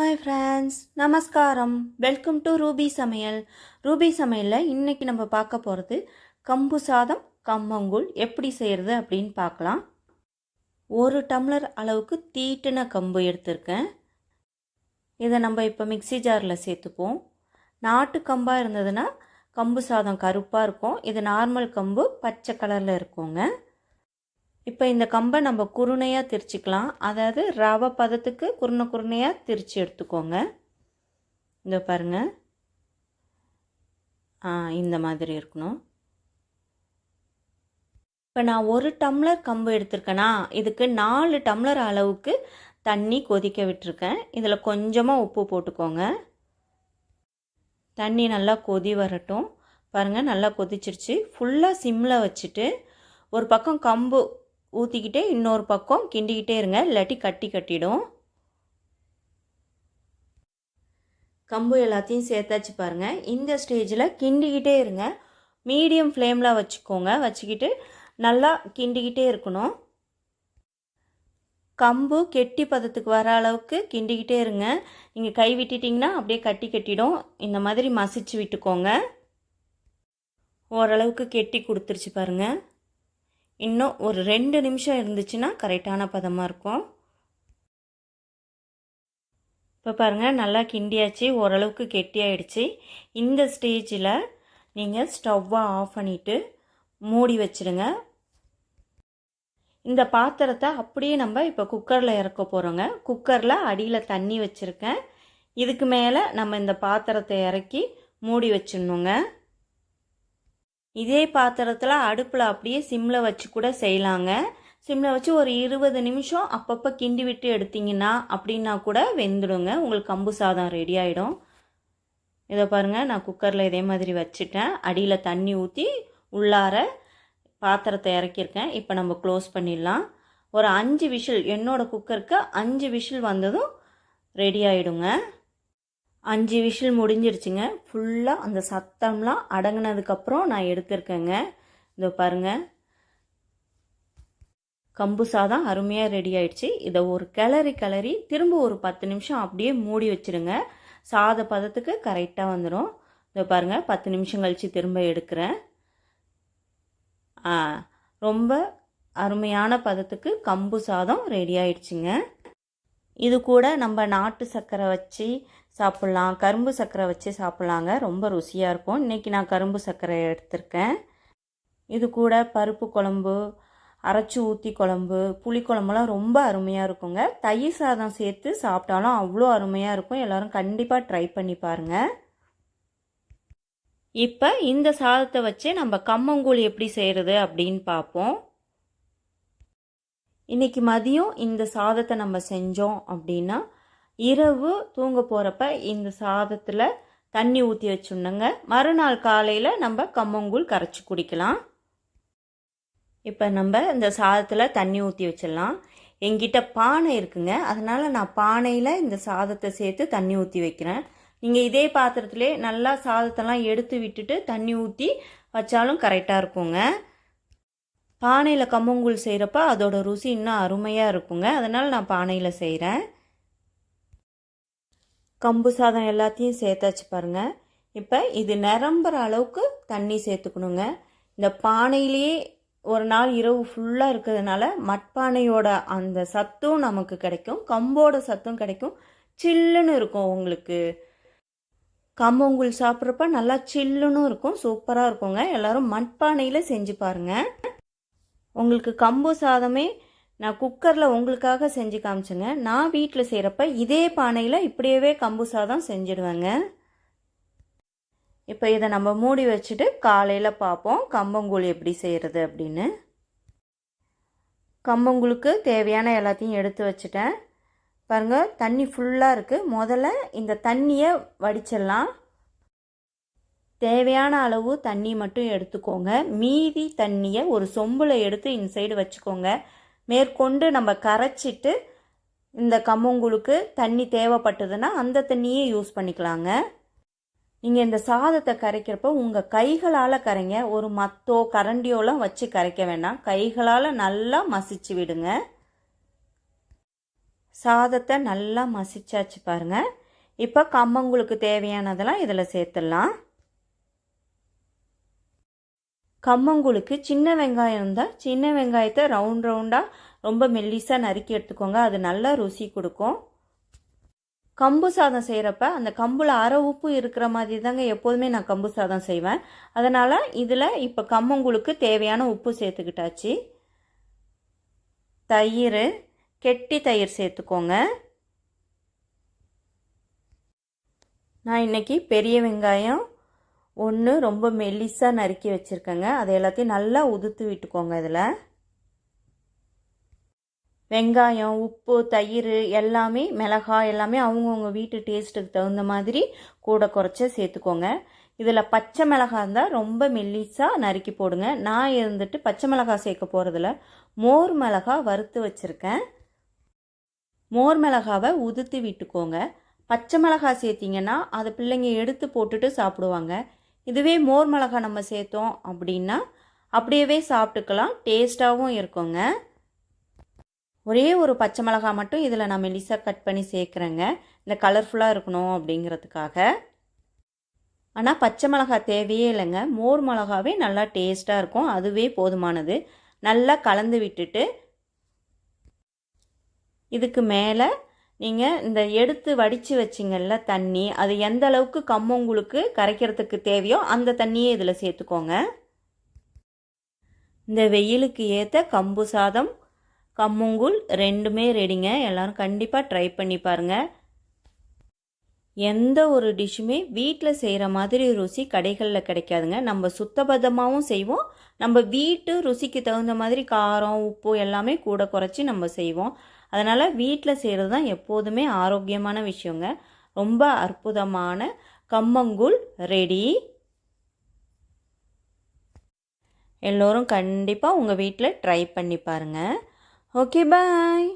Hi friends நமஸ்காரம் welcome to Ruby சமையல் Ruby சமையலில் இன்றைக்கி நம்ம பார்க்க போகிறது கம்பு சாதம் கம்மங்கூழ் எப்படி செய்கிறது அப்படின்னு பார்க்கலாம். ஒரு டம்ளர் அளவுக்கு தீட்டின கம்பு எடுத்திருக்கேன். இதை நம்ம இப்போ மிக்ஸி ஜாரில் சேர்த்துப்போம். நாட்டு கம்பாக இருந்ததுன்னா கம்பு சாதம் கருப்பாக இருக்கும். இது நார்மல் கம்பு பச்சை கலரில் இருக்குங்க. இப்போ இந்த கம்பை நம்ம குருணையாக திரிச்சிக்கலாம். அதாவது ரவை பதத்துக்கு குருணை குருணையாக திரிச்சு எடுத்துக்கோங்க. இந்த பாருங்கள் ஆ இந்த மாதிரி இருக்கணும். இப்போ நான் ஒரு டம்ளர் கம்பு எடுத்திருக்கேனா? இதுக்கு நாலு டம்ளர் அளவுக்கு தண்ணி கொதிக்க விட்டுருக்கேன். இதில் கொஞ்சமாக உப்பு போட்டுக்கோங்க. தண்ணி நல்லா கொதி வரட்டும். பாருங்கள் நல்லா கொதிச்சிருச்சு. ஃபுல்லாக சிம்மில் வச்சுட்டு ஒரு பக்கம் கம்பு ஊற்றிக்கிட்டே இன்னொரு பக்கம் கிண்டிக்கிட்டே இருங்க இல்லாட்டி கட்டி கட்டிடும். கம்பு எல்லாத்தையும் சேர்த்தாச்சு பாருங்கள் இந்த ஸ்டேஜில் கிண்டிக்கிட்டே இருங்க. மீடியம் ஃப்ளேமில் வச்சுக்கோங்க. வச்சுக்கிட்டு நல்லா கிண்டிக்கிட்டே இருக்கணும். கம்பு கெட்டி பதத்துக்கு வர அளவுக்கு கிண்டிக்கிட்டே இருங்க. நீங்கள் கை விட்டுட்டிங்கன்னா அப்படியே கட்டி கட்டிடும். இந்த மாதிரி மசிச்சு விட்டுக்கோங்க. ஓரளவுக்கு கெட்டி கொடுத்துருச்சு பாருங்கள் இன்னும் ஒரு ரெண்டு நிமிஷம் இருந்துச்சுன்னா கரெக்டான பதமாக இருக்கும். இப்போ பாருங்கள் நல்லா கிண்டியாச்சு ஓரளவுக்கு கெட்டியாயிடுச்சு. இந்த ஸ்டேஜில் நீங்கள் ஸ்டவ்வை ஆஃப் பண்ணிவிட்டு மூடி வச்சுடுங்க இந்த பாத்திரத்தை அப்படியே நம்ம இப்போ குக்கரில் இறக்க போகிறோங்க குக்கரில் அடியில் தண்ணி வச்சுருக்கேன். இதுக்கு மேலே நம்ம இந்த பாத்திரத்தை இறக்கி மூடி வச்சிடணுங்க. இதே பாத்திரத்தில் அடுப்பில் அப்படியே சிம்மில் வச்சு கூட செய்யலாங்க. சிம்மில் வச்சு ஒரு இருபது நிமிஷம் அப்பப்போ கிண்டி விட்டு எடுத்திங்கன்னா அப்படின்னா கூட வெந்துடுங்க. உங்களுக்கு கம்பு சாதம் ரெடி ஆகிடும் இதை பாருங்கள் நான் குக்கரில் இதே மாதிரி வச்சுட்டேன். அடியில் தண்ணி ஊற்றி உள்ளார பாத்திரத்தை இறக்கியிருக்கேன். இப்போ நம்ம க்ளோஸ் பண்ணிடலாம். ஒரு அஞ்சு விஷில் என்னோடய குக்கருக்கு அஞ்சு விஷில் வந்ததும் ரெடி ஆகிடுங்க அஞ்சு விஷில் முடிஞ்சிருச்சுங்க. ஃபுல்லாக அந்த சத்தம்லாம் அடங்கினதுக்கப்புறம் நான் எடுத்திருக்கேங்க. இதோ பாருங்கள் கம்பு சாதம் அருமையாக ரெடி ஆயிடுச்சு. இதை ஒரு கிளறி கிளறி திரும்ப ஒரு பத்து நிமிஷம் அப்படியே மூடி வச்சுருங்க. சாத பதத்துக்கு கரெக்டாக வந்துடும் இதோ பாருங்கள் பத்து நிமிஷம் கழித்து திரும்ப எடுக்கிறேன். ரொம்ப அருமையான பதத்துக்கு கம்பு சாதம் ரெடி ஆயிடுச்சுங்க. இது கூட நம்ம நாட்டு சர்க்கரை வச்சு சாப்பிட்லாம். கரும்பு சர்க்கரை வச்சு சாப்பிட்லாங்க. ரொம்ப ருசியாக இருக்கும். இன்றைக்கி நான் கரும்பு சர்க்கரை எடுத்திருக்கேன். இது கூட பருப்பு குழம்பு அரைச்சி ஊற்றி குழம்பு புளி குழம்புலாம் ரொம்ப அருமையாக இருக்குங்க. தயிர் சாதம் சேர்த்து சாப்பிட்டாலும் அவ்வளோ அருமையாக இருக்கும். எல்லோரும் கண்டிப்பாக ட்ரை பண்ணி பாருங்கள் இப்போ இந்த சாதத்தை வச்சு நம்ம கம்மங்கூழ் எப்படி செய்கிறது அப்படின்னு பார்ப்போம். இன்றைக்கி மதியம் இந்த சாதத்தை நம்ம செஞ்சோம் அப்படின்னா இரவு தூங்க போகிறப்ப இந்த சாதத்தில் தண்ணி ஊற்றி வச்சுடணுங்க. மறுநாள் காலையில் நம்ம கம்மங்கூழ் கரைச்சி குடிக்கலாம். இப்போ நம்ம இந்த சாதத்தில் தண்ணி ஊற்றி வச்சிடலாம். எங்கிட்ட பானை இருக்குங்க. அதனால் நான் பானையில் இந்த சாதத்தை சேர்த்து தண்ணி ஊற்றி வைக்கிறேன். நீங்கள் இதே பாத்திரத்திலே நல்லா சாதத்தெல்லாம் எடுத்து விட்டுட்டு தண்ணி ஊற்றி வச்சாலும் கரெக்டாக இருக்குங்க. பானையில் கம்மங்கூழ் செய்கிறப்ப அதோட ருசி இன்னும் அருமையாக இருக்குங்க. அதனால் நான் பானையில் செய்கிறேன் கம்பு சாதம் எல்லாத்தையும் சேர்த்தாச்சு பாருங்கள் இப்போ இது நிரம்புற அளவுக்கு தண்ணி சேர்த்துக்கணுங்க. இந்த பானையிலேயே ஒரு நாள் இரவு ஃபுல்லாக இருக்கிறதுனால மட்பானையோட அந்த சத்தும் நமக்கு கிடைக்கும். கம்போட சத்தும் கிடைக்கும். சில்லுன்னு இருக்கும் உங்களுக்கு. கம்பங்கூழ் சாப்பிட்றப்ப நல்லா சில்லுன்னு இருக்கும். சூப்பராக இருக்குங்க. எல்லோரும் மட்பானையில் செஞ்சு பாருங்கள் உங்களுக்கு கம்பு சாதமே நான் குக்கரில் உங்களுக்காக செஞ்சு காமிச்சேங்க. நான் வீட்டில் செய்கிறப்ப இதே பானையில் இப்படியவே கம்பு சாதம் செஞ்சிடுவேங்க. இப்போ இதை நம்ம மூடி வச்சுட்டு காலையில் பார்ப்போம் கம்பங்கூழ் எப்படி செய்கிறது அப்படின்னு. கம்பங்கூழுக்கு தேவையான எல்லாத்தையும் எடுத்து வச்சுட்டேன். பாருங்கள் தண்ணி ஃபுல்லாக இருக்குது முதல்ல இந்த தண்ணியை வடிச்சிடலாம். தேவையான அளவு தண்ணி மட்டும் எடுத்துக்கோங்க. மீதி தண்ணியை ஒரு சொம்பில் எடுத்து இன்சைடு வச்சுக்கோங்க. மேற்கொண்டு நம்ம கரைச்சிட்டு இந்த கம்மங்குளுக்கு தண்ணி தேவைப்பட்டதுன்னா அந்த தண்ணியே யூஸ் பண்ணிக்கலாங்க. நீங்கள் இந்த சாதத்தை கரைக்கிறப்போ உங்கள் கைகளால் கரைங்க. ஒரு மத்தோ கரண்டியோலாம் வச்சு கரைக்க வேண்டாம் கைகளால் நல்லா மசிச்சு விடுங்க. சாதத்தை நல்லா மசிச்சாச்சு பாருங்கள் இப்போ கம்மங்களுக்கு தேவையானதெல்லாம் இதில் சேர்த்துடலாம். கம்மங்குளுக்கு சின்ன வெங்காயம் இருந்தால் சின்ன வெங்காயத்தை ரவுண்ட் ரவுண்டாக ரொம்ப மெல்லிஸாக நறுக்கி எடுத்துக்கோங்க. அது நல்லா ருசி கொடுக்கும். கம்பு சாதம் செய்கிறப்ப அந்த கம்பில் அரை உப்பு இருக்கிற மாதிரி தாங்க எப்போதுமே நான் கம்பு சாதம் செய்வேன். அதனால் இதில் இப்போ கம்மங்குளுக்கு தேவையான உப்பு சேர்த்துக்கிட்டாச்சு. தயிர் கெட்டி தயிர் சேர்த்துக்கோங்க. நான் இன்றைக்கி பெரிய வெங்காயம் ஒன்று ரொம்ப மெல்லிஸாக நறுக்கி வச்சுருக்கேங்க. அதை எல்லாத்தையும் நல்லா உதுத்து விட்டுக்கோங்க இதில். வெங்காயம் உப்பு தயிர் எல்லாமே மிளகாய் எல்லாமே அவங்கவுங்க வீட்டு டேஸ்ட்டுக்கு தகுந்த மாதிரி கூட குறைச்ச சேர்த்துக்கோங்க. இதில் பச்சை மிளகாய் இருந்தால் ரொம்ப மெல்லிஸாக நறுக்கி போடுங்க. நான் இருந்துட்டு பச்சை மிளகாய் சேர்க்க போகிறதில்ல மோர் மிளகாய் வறுத்து வச்சுருக்கேன். மோர் மிளகாவை உதுத்து விட்டுக்கோங்க. பச்சை மிளகாய் சேர்த்திங்கன்னா அதை பிள்ளைங்க எடுத்து போட்டுட்டு சாப்பிடுவாங்க. இதுவே மோர் மிளகாய் நம்ம சேர்த்தோம் அப்படின்னா அப்படியே சாப்பிட்டுக்கலாம் டேஸ்ட்டாகவும் இருக்குங்க. ஒரே ஒரு பச்சை மிளகாய் மட்டும் இதில் நான் மெலிசாக கட் பண்ணி சேர்க்குறேங்க. இந்த கலர்ஃபுல்லாக இருக்கணும் அப்படிங்கிறதுக்காக. ஆனால் பச்சை மிளகாய் தேவையே இல்லைங்க. மோர் மிளகாவே நல்லா டேஸ்ட்டாக இருக்கும். அதுவே போதுமானது. நல்லா கலந்து விட்டுட்டு இதுக்கு மேலே நீங்கள் இந்த எடுத்து வடித்து வச்சிங்கல்ல தண்ணி அது எந்த அளவுக்கு கம்மங்களுக்கு கரைக்கிறதுக்கு தேவையோ அந்த தண்ணியே இதில் சேர்த்துக்கோங்க. இந்த வெயிலுக்கு ஏற்ற கம்பு சாதம் கம்மங்கூழ் ரெண்டுமே ரெடிங்க. எல்லோரும் கண்டிப்பாக ட்ரை பண்ணி பாருங்கள் எந்த ஒரு டிஷ்ஷுமே வீட்டில் செய்கிற மாதிரி ருசி கடைகளில் கிடைக்காதுங்க. நம்ம சுத்தபத்தமாகவும் செய்வோம். நம்ம வீட்டு ருசிக்கு தகுந்த மாதிரி காரம் உப்பு எல்லாமே கூட குறைச்சி நம்ம செய்வோம். அதனால் வீட்டில் செய்கிறது தான் எப்போதுமே ஆரோக்கியமான விஷயங்க. ரொம்ப அற்புதமான கம்மங்கூழ் ரெடி. எல்லோரும் கண்டிப்பாக உங்கள் வீட்டில் ட்ரை பண்ணி பாருங்கள் ஓகே பாய்.